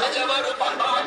Pode amar o papai.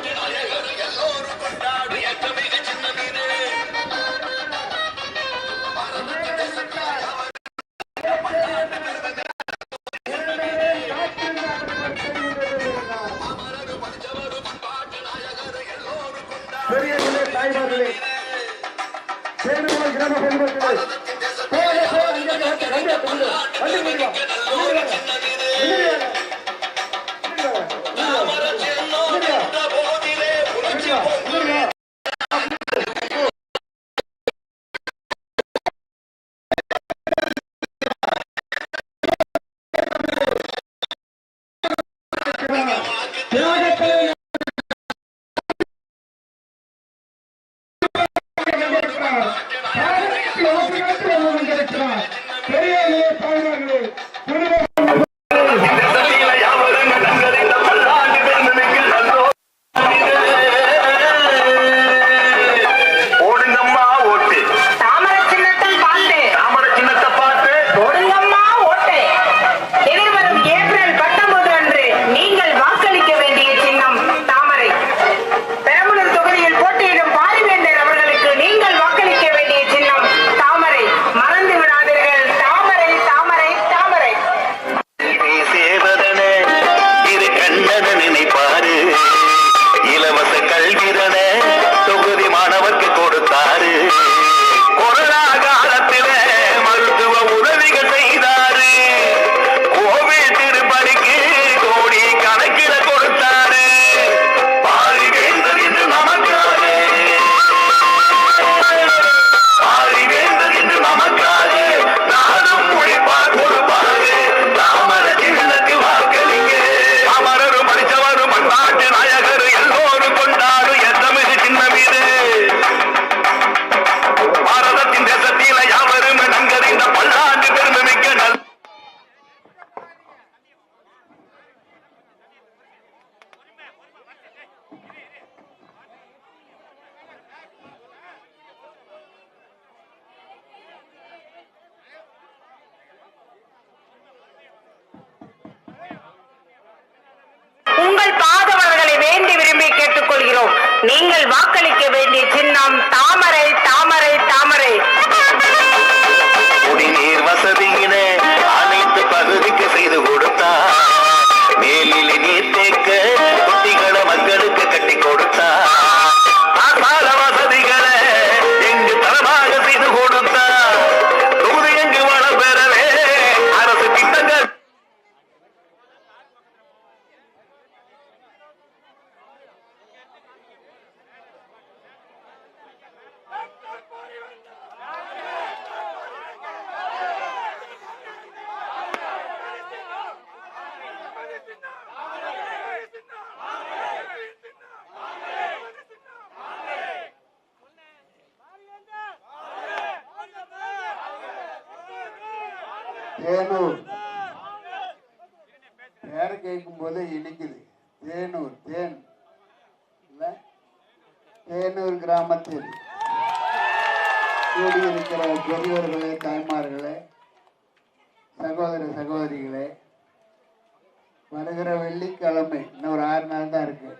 Thenur. பேரை கேட்கும் போதே இனிக்குது தேனூர் தேன். இல்லை? தேனூர் கிராமத்தில் கூடியிருக்கிற பெரியவர்களே தாய்மார்களே சகோதர சகோதரிகளே வருகிற வெள்ளிக்கிழமை இன்னும் ஒரு ஆறு நாள் தான் இருக்கு.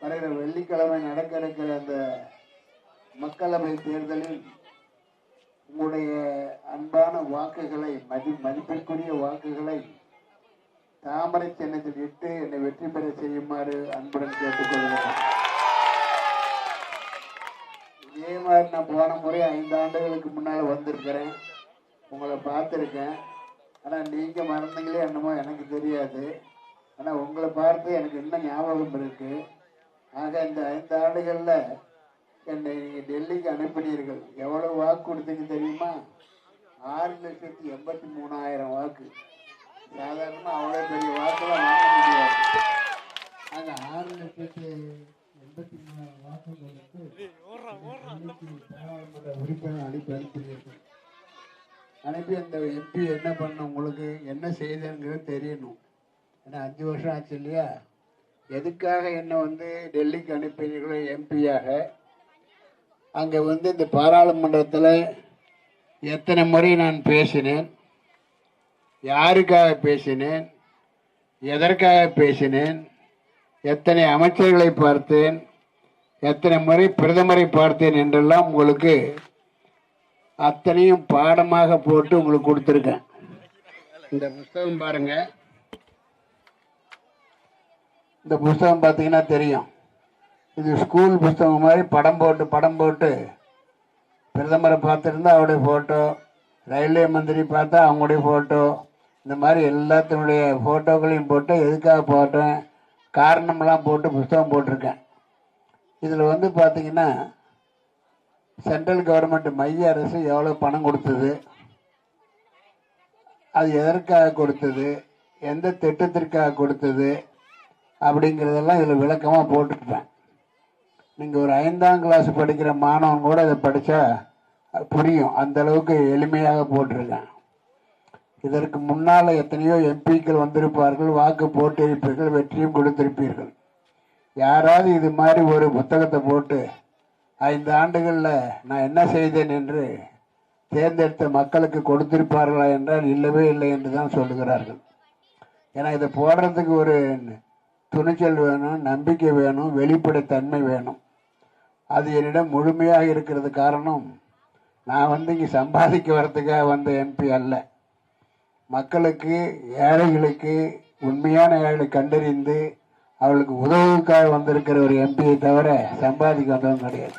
வருகிற வெள்ளிக்கிழமை நடக்க இருக்கிற அந்த மக்களவை தேர்தலில் உங்களுடைய அன்பான வாக்குகளை மதி மதிப்பிற்குரிய வாக்குகளை தாமரை சின்னத்தில் இட்டு என்னை வெற்றி பெற செய்யுமாறு அன்புடன் கேட்டுக்கொள்கிறேன். இதே மாதிரி நான் போன முறை ஐந்து ஆண்டுகளுக்கு முன்னால் வந்திருக்கிறேன். உங்களை பார்த்துருக்கேன். ஆனால் நீங்கள் மறந்தீங்களே என்னமோ எனக்கு தெரியாது. ஆனால் உங்களை பார்த்து எனக்கு இன்னும் ஞாபகம் இருக்குது ஆக இந்த ஐந்து ஆண்டுகளில் என்னை நீங்கள் டெல்லிக்கு அனுப்பினீர்கள். எவ்வளோ வாக்கு கொடுத்தீங்க தெரியுமா? ஆறு லட்சத்தி எண்பத்தி மூணாயிரம் வாக்கு. சாதாரணமாக அவ்வளோ பெரிய வாக்கெல்லாம் வாங்க முடியாது. அந்த ஆறு லட்சத்தி எண்பத்தி மூணாயிரம் வாக்குகளுக்கு டெல்லிக்கு பாராளுமன்ற உறுப்பினர் அனுப்பி அனுப்பினீர்கள். அனுப்பி அந்த எம்பி என்ன பண்ண உங்களுக்கு என்ன செய்தங்கிறது தெரியணும். ஏன்னா அஞ்சு வருஷம் ஆச்சு இல்லையா? எதுக்காக என்ன வந்து டெல்லிக்கு அனுப்பினீர்களோ எம்பியாக அங்கே வந்து இந்த பாராளுமன்றத்தில் எத்தனை முறை நான் பேசினேன் யாருக்காக பேசினேன் எதற்காக பேசினேன் எத்தனை அமைச்சர்களை பார்த்தேன் எத்தனை முறை பிரதமரை பார்த்தேன் என்றெல்லாம் உங்களுக்கு அத்தனையும் பாடமாக போட்டு உங்களுக்கு கொடுத்துருக்கேன். இந்த புஸ்தகம் பாருங்க. இந்த புஸ்தகம் பார்த்தீங்கன்னா தெரியும். இது ஸ்கூல் புஸ்தகம் மாதிரி படம் போட்டு படம் போட்டு பிரதமரை பார்த்துருந்தா அவருடைய ஃபோட்டோ ரயில்வே மந்திரி பார்த்தா அவங்களுடைய ஃபோட்டோ இந்த மாதிரி எல்லாத்தினுடைய ஃபோட்டோக்களையும் போட்டு எதுக்காக போட்டேன் காரணம்லாம் போட்டு புஸ்தகம் போட்டிருக்கேன். இதில் வந்து பார்த்தீங்கன்னா சென்ட்ரல் கவர்மெண்ட் மைய அரசு எவ்வளோ பணம் கொடுத்தது அது எதற்காக கொடுத்தது எந்த திட்டத்திற்காக கொடுத்தது அப்படிங்கிறதெல்லாம் இதில் விளக்கமாக போட்டுருப்பேன். நீங்கள் ஒரு ஐந்தாம் கிளாஸ் படிக்கிற மாணவன் கூட இதை படித்தா புரியும். அந்த அளவுக்கு எளிமையாக போட்டிருக்கேன். இதற்கு முன்னால் எத்தனையோ எம்பிக்கள் வந்திருப்பார்கள் வாக்கு போட்டிருப்பீர்கள் வெற்றியும் கொடுத்திருப்பீர்கள். யாராவது இது மாதிரி ஒரு புத்தகத்தை போட்டு ஐந்து ஆண்டுகளில் நான் என்ன செய்தேன் என்று தேர்ந்தெடுத்த மக்களுக்கு கொடுத்திருப்பார்களா என்றால் இல்லவே இல்லை என்று தான் சொல்லுகிறார்கள். ஏன்னா இதை போடுறதுக்கு ஒரு துணிச்சல் வேணும் நம்பிக்கை வேணும் வெளிப்படைத்தன்மை வேணும். அது என்னிடம் முழுமையாக இருக்கிறது காரணம் நான் வந்து இங்கே சம்பாதிக்க வரத்துக்காக வந்த எம்பி அல்ல. மக்களுக்கு ஏழைகளுக்கு உண்மையான ஏழை கண்டறிந்து அவளுக்கு உதவுக்காக வந்திருக்கிற ஒரு எம்பியை தவிர சம்பாதிக்க வந்தவன் கிடையாது.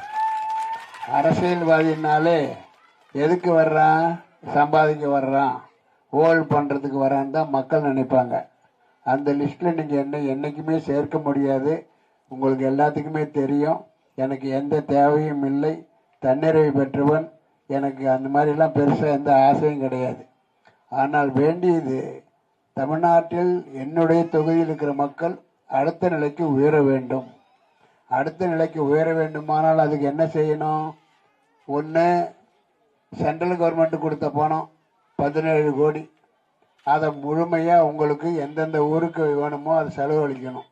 அரசியல்வாதினாலே எதுக்கு வர்றான்? சம்பாதிக்க வர்றான். ஓல் பண்ணுறதுக்கு வரான்னு தான் மக்கள் நினைப்பாங்க. அந்த லிஸ்ட்டில் நீங்கள் என்ன என்றைக்குமே சேர்க்க முடியாது. உங்களுக்கு எல்லாத்துக்குமே தெரியும். எனக்கு எந்த தேவையும் இல்லை தன்னிறைவு பெற்றவன். எனக்கு அந்த மாதிரிலாம் பெருசாக எந்த ஆசையும் கிடையாது. ஆனால் வேண்டியது தமிழ்நாட்டில் என்னுடைய தொகுதியில் இருக்கிற மக்கள் அடுத்த நிலைக்கு உயர வேண்டும். அடுத்த நிலைக்கு உயர வேண்டுமானால் அதுக்கு என்ன செய்யணும்? ஒன்று சென்ட்ரல் கவர்மெண்ட் கொடுத்த பணம் பதினேழு கோடி. அதை முழுமையாக உங்களுக்கு எந்தெந்த ஊருக்கு வேணுமோ அதை செலவழிக்கணும்.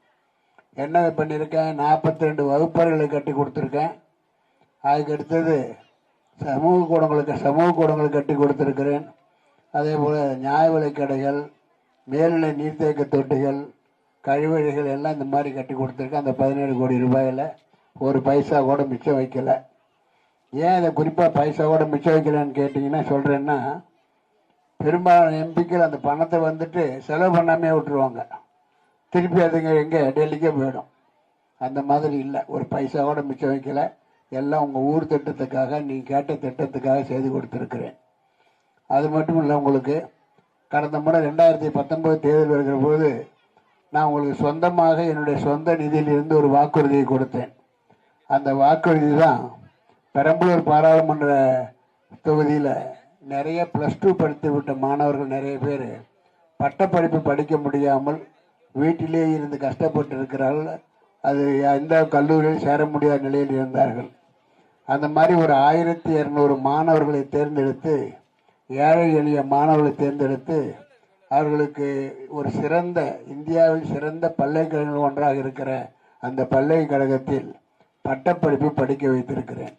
என்ன பண்ணியிருக்கேன்? நாற்பத்தி ரெண்டு வகுப்பறைகளை கட்டி கொடுத்துருக்கேன். அதுக்கு அடுத்தது சமூக கூடங்களுக்கு சமூக கூடங்கள் கட்டி கொடுத்துருக்கிறேன். அதே போல் நியாய விலைக்கடைகள் மேல்நிலை நீர்த்தேக்க தொட்டிகள் கழிவறைகள் எல்லாம் இந்த மாதிரி கட்டி கொடுத்துருக்கேன். அந்த பதினேழு கோடி ரூபாயில் ஒரு பைசா கூட மிச்சம் வைக்கலை. ஏன் இதை குறிப்பாக பைசா கூட மிச்சம் வைக்கலன்னு கேட்டிங்கன்னா சொல்கிறேன்னா பெரும்பாலான எம்பிக்கள் அந்த பணத்தை வந்துட்டு செலவு பண்ணாமே விட்டுருவாங்க. திருப்பி அதுங்க எங்கே? டெல்லிக்கே போயிடும். அந்த மாதிரி இல்லை. ஒரு பைசா கூட மிச்சம் வைக்கல. எல்லாம் உங்கள் ஊர் திட்டத்துக்காக நீ கேட்ட திட்டத்துக்காக செய்து கொடுத்துருக்குறேன். அது மட்டும் இல்லை உங்களுக்கு. கடந்த முறை ரெண்டாயிரத்தி பத்தொன்பது தேர்தல் வருகிற போது நான் உங்களுக்கு சொந்தமாக என்னுடைய சொந்த நிதியிலிருந்து ஒரு வாக்குறுதியை கொடுத்தேன். அந்த வாக்குறுதி தான் பெரம்பலூர் பாராளுமன்ற தொகுதியில் நிறைய ப்ளஸ் டூ படித்து விட்ட மாணவர்கள் நிறைய பேர் பட்டப்படிப்பு படிக்க முடியாமல் வீட்டிலே இருந்து கஷ்டப்பட்டு இருக்கிறார்கள் அது எந்த கல்லூரியில் சேர முடியாத நிலையில் இருந்தார்கள். அந்த மாதிரி ஒரு ஆயிரத்தி இரநூறு மாணவர்களை தேர்ந்தெடுத்து ஏழை எளிய மாணவர்களை தேர்ந்தெடுத்து அவர்களுக்கு ஒரு சிறந்த இந்தியாவில் சிறந்த பல்கலைக்கழகங்கள் ஒன்றாக இருக்கிற அந்த பல்கலைக்கழகத்தில் பட்டப்படிப்பு படிக்க வைத்திருக்கிறேன்.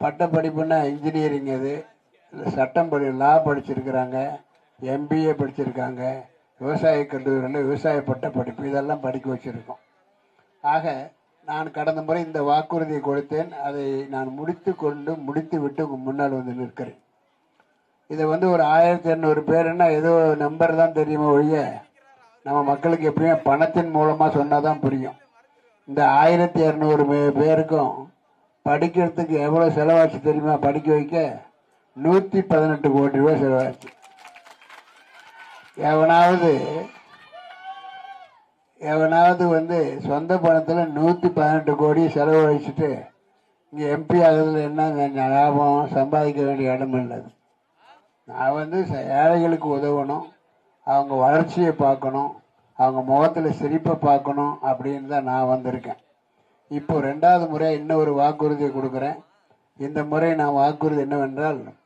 பட்டப்படிப்புன்னா இன்ஜினியரிங் அது. சட்டம் படி லா படிச்சிருக்கிறாங்க எம்பிஏ படிச்சிருக்காங்க விவசாய கல்லூரியில் விவசாய பட்ட படிப்பு இதெல்லாம் படிக்க வச்சுருக்கோம். ஆக நான் கடந்த முறை இந்த வாக்குறுதியை கொடுத்தேன். அதை நான் முடித்து கொண்டு முடித்து விட்டு முன்னால் வந்து நிற்கிறேன். இதை வந்து ஒரு ஆயிரத்தி இரநூறு பேருன்னா ஏதோ நம்பர் தான் தெரியுமா ஒழிய நம்ம மக்களுக்கு எப்படியுமே பணத்தின் மூலமாக சொன்னால் தான் புரியும். இந்த ஆயிரத்தி இரநூறு பேருக்கும் படிக்கிறதுக்கு எவ்வளோ செலவாச்சு தெரியுமா? படிக்க வைக்க? நூற்றி பதினெட்டு கோடி ரூபாய் செலவாச்சு. எவனாவது எவனாவது வந்து சொந்த பணத்தில் நூற்றி பதினெட்டு கோடி செலவழிச்சிட்டு இங்கே எம்பி ஆகுறதுல என்ன லாபம்? சம்பாதிக்க வேண்டிய இடம் இல்லை. நான் வந்து ச- ஏழைகளுக்கு உதவணும். அவங்க வளர்ச்சியை பார்க்கணும். அவங்க முகத்தில் சிரிப்பை பார்க்கணும் அப்படின்னு தான் நான் வந்திருக்கேன். இப்போ ரெண்டாவது முறை இன்னொரு வாக்குறுதியை கொடுக்குறேன். இந்த முறை நான் வாக்குறுதி என்னவென்றால்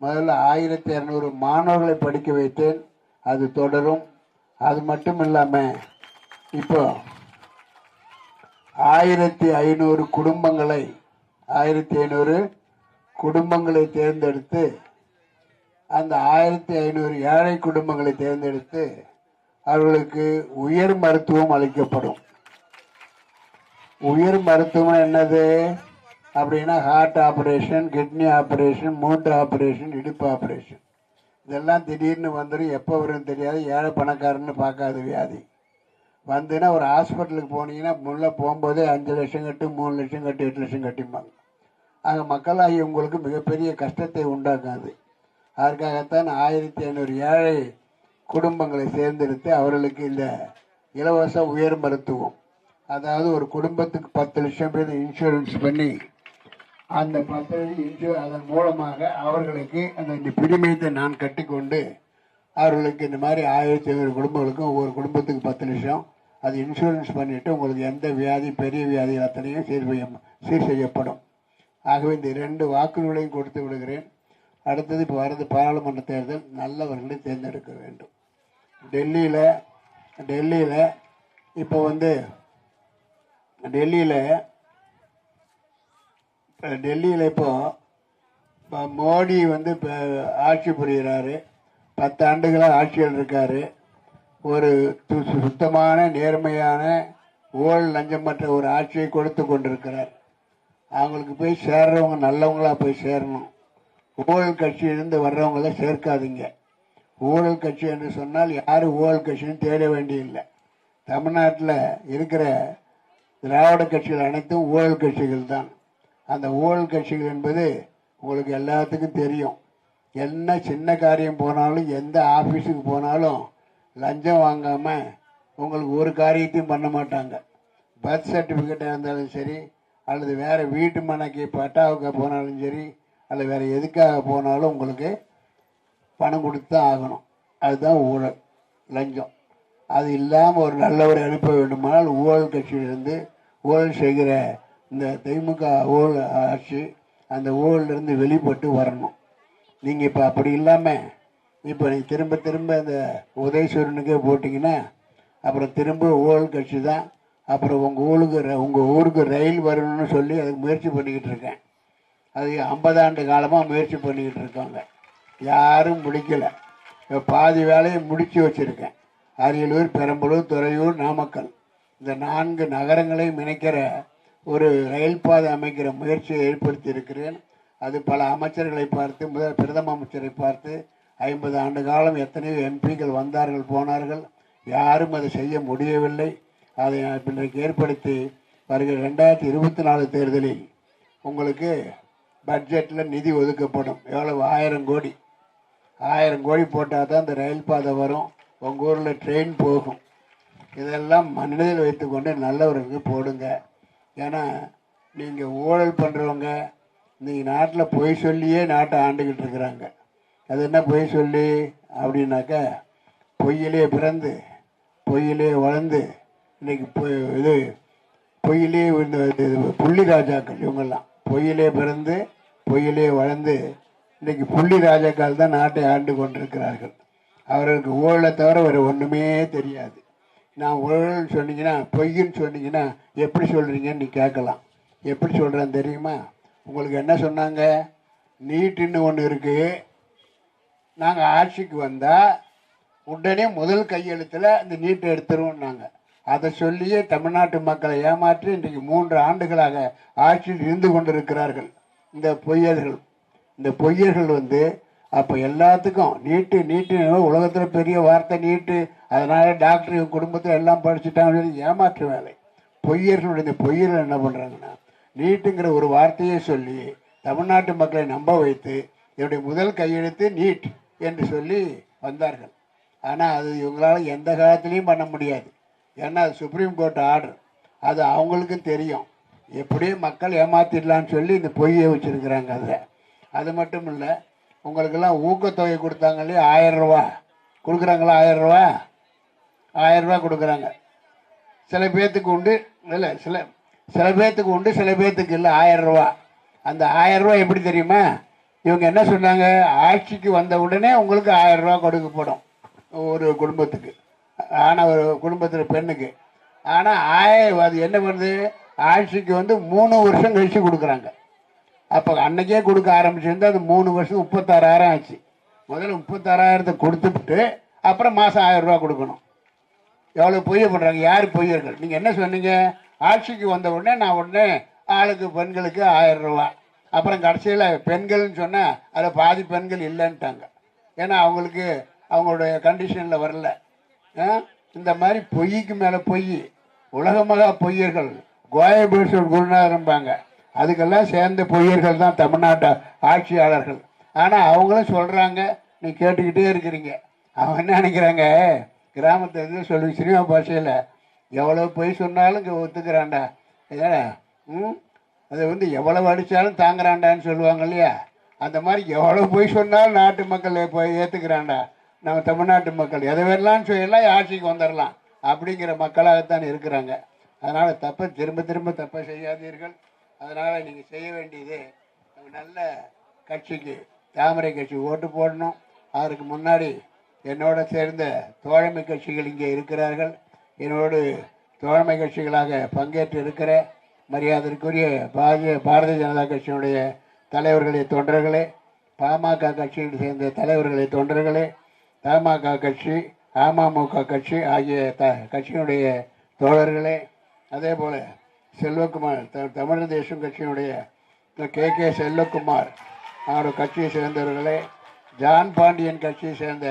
முதல்ல ஆயிரத்தி இரநூறு மாணவர்களை படிக்க வைத்தேன். அது தொடரும். அது மட்டும் இல்லாமல் இப்போ ஆயிரத்தி ஐநூறு குடும்பங்களை ஆயிரத்தி ஐநூறு குடும்பங்களை தேர்ந்தெடுத்து அந்த ஆயிரத்தி ஐநூறு ஏழை குடும்பங்களை தேர்ந்தெடுத்து அவர்களுக்கு உயர் மருத்துவம் அளிக்கப்படும். உயர் மருத்துவம் என்னது? அப்படின்னா ஹார்ட் ஆப்ரேஷன் கிட்னி ஆப்ரேஷன் மூட்டு ஆப்ரேஷன் இடுப்பு ஆப்ரேஷன் இதெல்லாம் திடீர்னு வந்துடும் எப்போ வரும்னு தெரியாது. ஏழை பணக்காரன்னு பார்க்காத வியாதி. வந்துன்னா ஒரு ஹாஸ்பிட்டலுக்கு போனீங்கன்னா முன்னே போகும்போதே அஞ்சு லட்சம் கட்டு மூணு லட்சம் கட்டு எட்டு லட்சம் கட்டிப்பாங்க ஆக மக்களாகி உங்களுக்கு மிகப்பெரிய கஷ்டத்தை உண்டாக்காது. அதற்காகத்தான் ஆயிரத்தி ஐநூறு ஏழை குடும்பங்களை சேர்ந்தெடுத்து அவர்களுக்கு இந்த இலவச உயர் மருத்துவம். அதாவது ஒரு குடும்பத்துக்கு பத்து லட்சம் பேர் இன்சூரன்ஸ் பண்ணி அந்த பத்து இன்று அதன் மூலமாக அவர்களுக்கு அந்த இந்த பிரிமியத்தை நான் கட்டிக்கொண்டு அவர்களுக்கு இந்த மாதிரி ஆயிரத்தி ஐநூறு குடும்பங்களுக்கும் ஒவ்வொரு குடும்பத்துக்கு பத்து லட்சம். அது இன்சூரன்ஸ் பண்ணிவிட்டு உங்களுக்கு எந்த வியாதி பெரிய வியாதி அத்தனையும் சீர் செய்ய சீர் செய்யப்படும். ஆகவே இந்த இரண்டு வாக்குறுதிகளையும் கொடுத்து விடுகிறேன். அடுத்தது இப்போ வரது பாராளுமன்ற தேர்தல். நல்லவர்களை தேர்ந்தெடுக்க வேண்டும். டெல்லியில் டெல்லியில் இப்போ வந்து டெல்லியில் டெல்லியில் இப்போ இப்போ மோடி வந்து இப்போ ஆட்சி புரிகிறாரு பத்து ஆண்டுகளாக ஆட்சியில் இருக்கார். ஒரு து- சுத்தமான நேர்மையான ஊழல் லஞ்சமற்ற ஒரு ஆட்சியை கொடுத்து கொண்டிருக்கிறார். அவங்களுக்கு போய் சேர்றவங்க நல்லவங்களா போய் சேரணும். ஊழல் கட்சியிலிருந்து வர்றவங்கள சேர்க்காதீங்க. ஊழல் கட்சி என்று சொன்னால் யார் ஊழல் கட்சின்னு தேட வேண்டியதில்லை தமிழ்நாட்டில் இருக்கிற திராவிட கட்சிகள் அனைத்தும் ஊழல் கட்சிகள் தான். அந்த ஊழல் கட்சிகள் என்பது உங்களுக்கு எல்லாத்துக்கும் தெரியும். என்ன சின்ன காரியம் போனாலும் எந்த ஆஃபீஸுக்கு போனாலும் லஞ்சம் வாங்காமல் உங்களுக்கு ஒரு காரியத்தையும் பண்ண மாட்டாங்க. பர்த் சர்டிஃபிகேட்டாக இருந்தாலும் சரி அல்லது வேறு வீட்டு மனைக்கு பட்டாவுக்கு போனாலும் சரி அல்லது வேறு எதுக்காக போனாலும் உங்களுக்கு பணம் கொடுத்து தான் ஆகணும். அதுதான் ஊழல் லஞ்சம். அது இல்லாமல் ஒரு நல்லவரை அனுப்ப வேண்டுமானால் ஊழல் கட்சியிலிருந்து ஊழல் செய்கிற இந்த திமுக ஓல் ஆட்சி அந்த ஊழலிருந்து வெளிப்பட்டு வரணும். நீங்கள் இப்போ அப்படி இல்லாமல் இப்போ நீங்கள் திரும்ப திரும்ப இந்த உதயசூரனுக்கே போட்டிங்கன்னா அப்புறம் திரும்ப ஊழல் கட்சி தான் அப்புறம் உங்கள் ஊருக்கு ர- உங்கள் ஊருக்கு ரயில் வரணும்னு சொல்லி அதுக்கு முயற்சி பண்ணிக்கிட்டு இருக்கேன். அது ஐம்பதாண்டு காலமாக முயற்சி பண்ணிக்கிட்டு இருக்காங்க. யாரும் முடிக்கலை. இப்போ பாதி வேலையை முடித்து வச்சுருக்கேன். அரியலூர் பெரம்பலூர் துறையூர் நாமக்கல். இந்த நான்கு நகரங்களையும் இணைக்கிற ஒரு ரயில் பாதை அமைக்கிற முயற்சியை ஏற்படுத்தி இருக்கிறேன் அது பல அமைச்சர்களை பார்த்து முதல் பிரதம அமைச்சரை பார்த்து ஐம்பது ஆண்டு காலம் எத்தனையோ எம்பிக்கள் வந்தார்கள் போனார்கள். யாரும் அதை செய்ய முடியவில்லை. அதை நான் இன்றைக்கு ஏற்படுத்தி வருகிற ரெண்டாயிரத்தி இருபத்தி நாலு தேர்தலில் உங்களுக்கு பட்ஜெட்டில் நிதி ஒதுக்கப்படும். எவ்வளவு? ஆயிரம் கோடி. ஆயிரம் கோடி போட்டால் தான் இந்த ரயில் பாதை வரும். உங்கள் ஊரில் ட்ரெயின் போகும். இதெல்லாம் மனதில் வைத்துக்கொண்டு நல்லவர்களுக்கு போடுங்க. ஏன்னா நீங்கள் ஊழல் பண்ணுறவங்க இன்றைக்கி நாட்டில் பொய் சொல்லியே நாட்டை ஆண்டுக்கிட்டு இருக்கிறாங்க. அது என்ன பொய் சொல்லி? அப்படின்னாக்கா பொய்யிலே பிறந்து பொய்யிலே வளர்ந்து இன்னைக்கு பொய் இது பொய்யிலே இந்த இது புள்ளி ராஜாக்கள் இவங்கெல்லாம். பொய்யிலே பிறந்து பொய்யிலே வளர்ந்து இன்றைக்கி புள்ளி ராஜாக்கள் தான் நாட்டை ஆண்டு கொண்டிருக்கிறார்கள். அவர்களுக்கு ஊழலை தவிர வேறு ஒன்றுமே தெரியாது. நான் உழவுன்னு சொன்னீங்கன்னா பொய்ன்னு சொன்னீங்கன்னா எப்படி சொல்கிறீங்கன்னு நீ கேட்கலாம். எப்படி சொல்கிறேன்னு தெரியுமா? உங்களுக்கு என்ன சொன்னாங்க? நீட்டுன்னு ஒன்று இருக்குது நாங்கள் ஆட்சிக்கு வந்தால் உடனே முதல் கையெழுத்தில் இந்த நீட்டை எடுத்துருவோம்னாங்க அதை சொல்லியே தமிழ்நாட்டு மக்களை ஏமாற்றி இன்றைக்கு மூன்று ஆண்டுகளாக ஆட்சியில் இருந்து கொண்டிருக்கிறார்கள் இந்த பொய்யர்கள். இந்த பொய்யர்கள் வந்து அப்போ எல்லாத்துக்கும் நீட்டு நீட்டு உலகத்தில் பெரிய வார்த்தை நீட்டு அதனால டாக்டர் குடும்பத்தில் எல்லாம் படிச்சுட்டாங்க சொல்லி ஏமாற்று வேலை. பொய்யர்களுடைய இந்த பொய்யர்கள் என்ன பண்ணுறாங்கன்னா நீட்டுங்கிற ஒரு வார்த்தையை சொல்லி தமிழ்நாட்டு மக்களை நம்ப வைத்து என்னுடைய முதல் கையெழுத்து நீட் என்று சொல்லி வந்தார்கள். ஆனால் அது இவங்களால் எந்த காலத்துலேயும் பண்ண முடியாது. ஏன்னா அது சுப்ரீம் கோர்ட் ஆர்டர் அது அவங்களுக்கும் தெரியும். எப்படியும் மக்கள் ஏமாத்திடலான்னு சொல்லி இந்த பொய்யை வச்சுருக்கிறாங்க அதில் அது மட்டும் இல்லை உங்களுக்கெல்லாம் ஊக்கத்தொகை கொடுத்தாங்க இல்லையா? ஆயிரம் ரூபா. கொடுக்குறாங்களா? ஆயிரம் ரூபா? ஆயிரம் ரூபா கொடுக்குறாங்க. சில பேர்த்துக்கு உண்டு இல்லை சில சில பேர்த்துக்கு உண்டு சில பேர்த்துக்கு இல்லை ஆயிரம் ரூபா. அந்த ஆயிரம் ரூபா எப்படி தெரியுமா? இவங்க என்ன சொன்னாங்க? ஆட்சிக்கு வந்த உடனே உங்களுக்கு ஆயிரம் ரூபா கொடுக்கப்படும். ஒரு குடும்பத்துக்கு. ஆனால் ஒரு குடும்பத்தில் பெண்ணுக்கு. ஆனால் ஆயிரம் அது என்ன பண்ணுது? ஆட்சிக்கு வந்து மூணு வருஷம் கழித்து கொடுக்குறாங்க. அப்போ அன்னைக்கே கொடுக்க ஆரம்பிச்சிருந்தா அது மூணு வருஷம் முப்பத்தாறாயிரம் ஆச்சு. முதல்ல முப்பத்தாறாயிரத்தை கொடுத்துட்டு அப்புறம் மாதம் ஆயிரம் ரூபா கொடுக்கணும். எவ்வளோ பொய்ய பண்ணுறாங்க யார் பொய்யர்கள்? நீங்கள் என்ன சொன்னீங்க? ஆட்சிக்கு வந்த உடனே நான் உடனே ஆளுக்கு பெண்களுக்கு ஆயிரம் ரூபா. அப்புறம் கடைசியில் பெண்கள்னு சொன்னால் அதில் பாதி பெண்கள் இல்லைன்ட்டாங்க. ஏன்னா அவங்களுக்கு அவங்களுடைய கண்டிஷனில் வரல. இந்த மாதிரி பொய்க்கு மேலே பொய் உலகமகா பொய்யர்கள் கோயபேஸ்வர் குருநாதர்பாங்க அதுக்கெல்லாம் சேர்ந்த பொய்யர்கள் தான் தமிழ்நாட்டு ஆட்சியாளர்கள். ஆனால் அவங்களும் சொல்கிறாங்க நீ கேட்டுக்கிட்டே இருக்கிறீங்க. அவங்க என்ன நினைக்கிறாங்க? கிராமத்தை வந்து சொல்லி சினிமா பாஷையில் எவ்வளோ பொய் சொன்னாலும் இங்கே ஒத்துக்கிறான்டா. ஏன்னா ம்? அதை வந்து எவ்வளவு அடித்தாலும் தாங்குறாண்டான்னு சொல்லுவாங்க இல்லையா? அந்த மாதிரி எவ்வளோ பொய் சொன்னாலும் நாட்டு மக்கள் போய் ஏற்றுக்கிறாண்டா நம்ம தமிழ்நாட்டு மக்கள் எதை வேணாலும் சொல்லலாம் ஆட்சிக்கு வந்துடலாம் அப்படிங்கிற மக்களாகத்தான் இருக்கிறாங்க. அதனால் தப்பை திரும்ப திரும்ப தப்பை செய்யாதீர்கள். அதனால் நீங்கள் செய்ய வேண்டியது நல்ல கட்சிக்கு தாமரை கட்சி ஓட்டு போடணும். அதற்கு முன்னாடி என்னோட சேர்ந்த தோழமை கட்சிகள் இங்கே இருக்கிறார்கள். என்னோடு தோழமை கட்சிகளாக பங்கேற்று இருக்கிற மரியாதைக்குரிய பாரதிய பாரதிய ஜனதா கட்சியினுடைய தலைவர்களே தொண்டர்களே பாமக கட்சியில் சேர்ந்த தலைவர்களே தொண்டர்களே தமாக கட்சி அமமுக கட்சி ஆகிய த கட்சியினுடைய தோழர்களே அதே போல் செல்வகுமார் த தமிழ் தேசம் கட்சியினுடைய கே. கே. செல்வகுமார் அவருடைய கட்சியை சேர்ந்தவர்களே ஜான் பாண்டியன் கட்சியை சேர்ந்த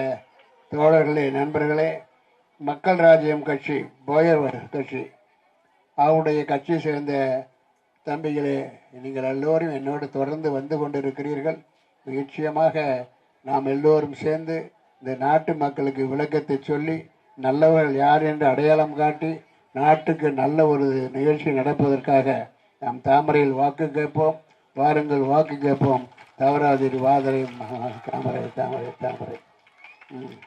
தோழர்களே நண்பர்களே மக்கள் ராஜ்யம் கட்சி போயர் கட்சி அவருடைய கட்சியை சேர்ந்த தம்பிகளே நீங்கள் எல்லோரும் என்னோடு தொடர்ந்து வந்து கொண்டிருக்கிறீர்கள். நிச்சயமாக நாம் எல்லோரும் சேர்ந்து இந்த நாட்டு மக்களுக்கு விளக்கத்தை சொல்லி நல்லவர்கள் யார் என்று அடையாளம் காட்டி நாட்டுக்கு நல்ல ஒரு நிகழ்ச்சி நடப்பதற்காக நாம் தாமரையில் வாக்கு கேட்போம் வாருங்கள் வாக்கு கேட்போம். தவறாதிரு வாதரை தாமரை தாமரை தாமரை. ம்.